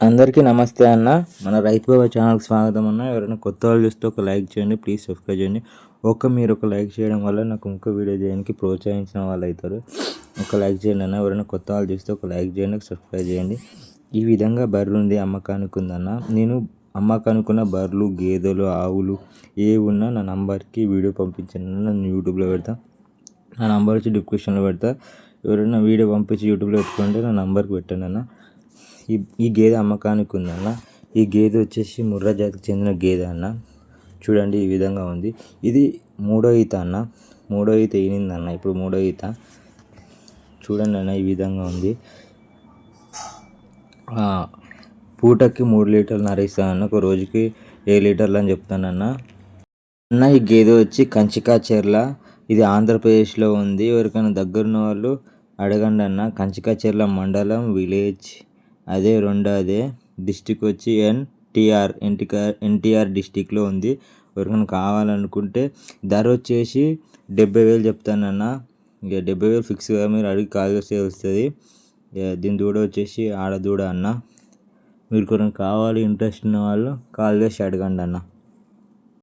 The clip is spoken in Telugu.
అందరికీ నమస్తే అన్న. మన రైతు బాబా ఛానల్కి స్వాగతం అన్న. ఎవరైనా కొత్త వాళ్ళు చూస్తే ఒక లైక్ చేయండి ప్లీజ్ సబ్స్క్రైబ్ చేయండి. ఒక మీరు ఒక లైక్ చేయడం వల్ల నాకు ఇంకో వీడియో చేయడానికి ప్రోత్సహించిన వాళ్ళు అవుతారు. ఒక లైక్ చేయండి అన్న. ఎవరైనా కొత్త వాళ్ళు చూస్తే ఒక లైక్ చేయండి సబ్స్క్రైబ్ చేయండి. ఈ విధంగా బర్రెలు ఉంది అమ్మకానికి ఉందన్న నేను అమ్మకానికి ఉన్న బర్రెలు గేదెలు ఆవులు ఏ ఉన్నా నా నంబర్కి వీడియో పంపించండి నేను యూట్యూబ్లో పెడతా. నా నంబర్ వచ్చి డిస్క్రిప్షన్లో పెడతా. ఎవరైనా వీడియో పంపించి యూట్యూబ్లో పెట్టుకుంటే నా నంబర్కి పెట్టండి అన్న. ఈ ఈ గేదె అమ్మకానికి ఉందన్న. ఈ గేదె వచ్చేసి ముర్రా జాతికి చెందిన గేదె అన్న. చూడండి ఈ విధంగా ఉంది. ఇది మూడో ఈత అన్న. మూడో ఈత ఈనిందన్న ఇప్పుడు మూడో ఈత. చూడండి అన్న ఈ విధంగా ఉంది. పూటకి మూడు లీటర్లు నరిస్తానన్న ఒక రోజుకి ఏ లీటర్లు అని చెప్తానన్న అన్న. ఈ గేదె వచ్చి కంచికాచెర్ల ఇది ఆంధ్రప్రదేశ్లో ఉంది. ఎవరికైనా దగ్గరున్న వాళ్ళు అడగండి అన్న. కంచికాచెర్ల మండలం విలేజ్. అదే రెండోదే డిస్టిక్ వచ్చి ఎన్టీఆర్ ఎన్టీఆర్ ఎన్టీఆర్ డిస్టిక్లో ఉంది. ఎవరికైనా కావాలనుకుంటే ధర వచ్చేసి డెబ్బై వేలు చెప్తానన్న. ఇక డెబ్బై వేలు ఫిక్స్గా మీరు అడిగి కాల్ చేస్తే తెలుస్తుంది. దీని దూడ వచ్చేసి ఆడ దూడ అన్న. మీరు కొన్ని కావాలి ఇంట్రెస్ట్ ఉన్న వాళ్ళు కాల్ చేసి అడగండి అన్న.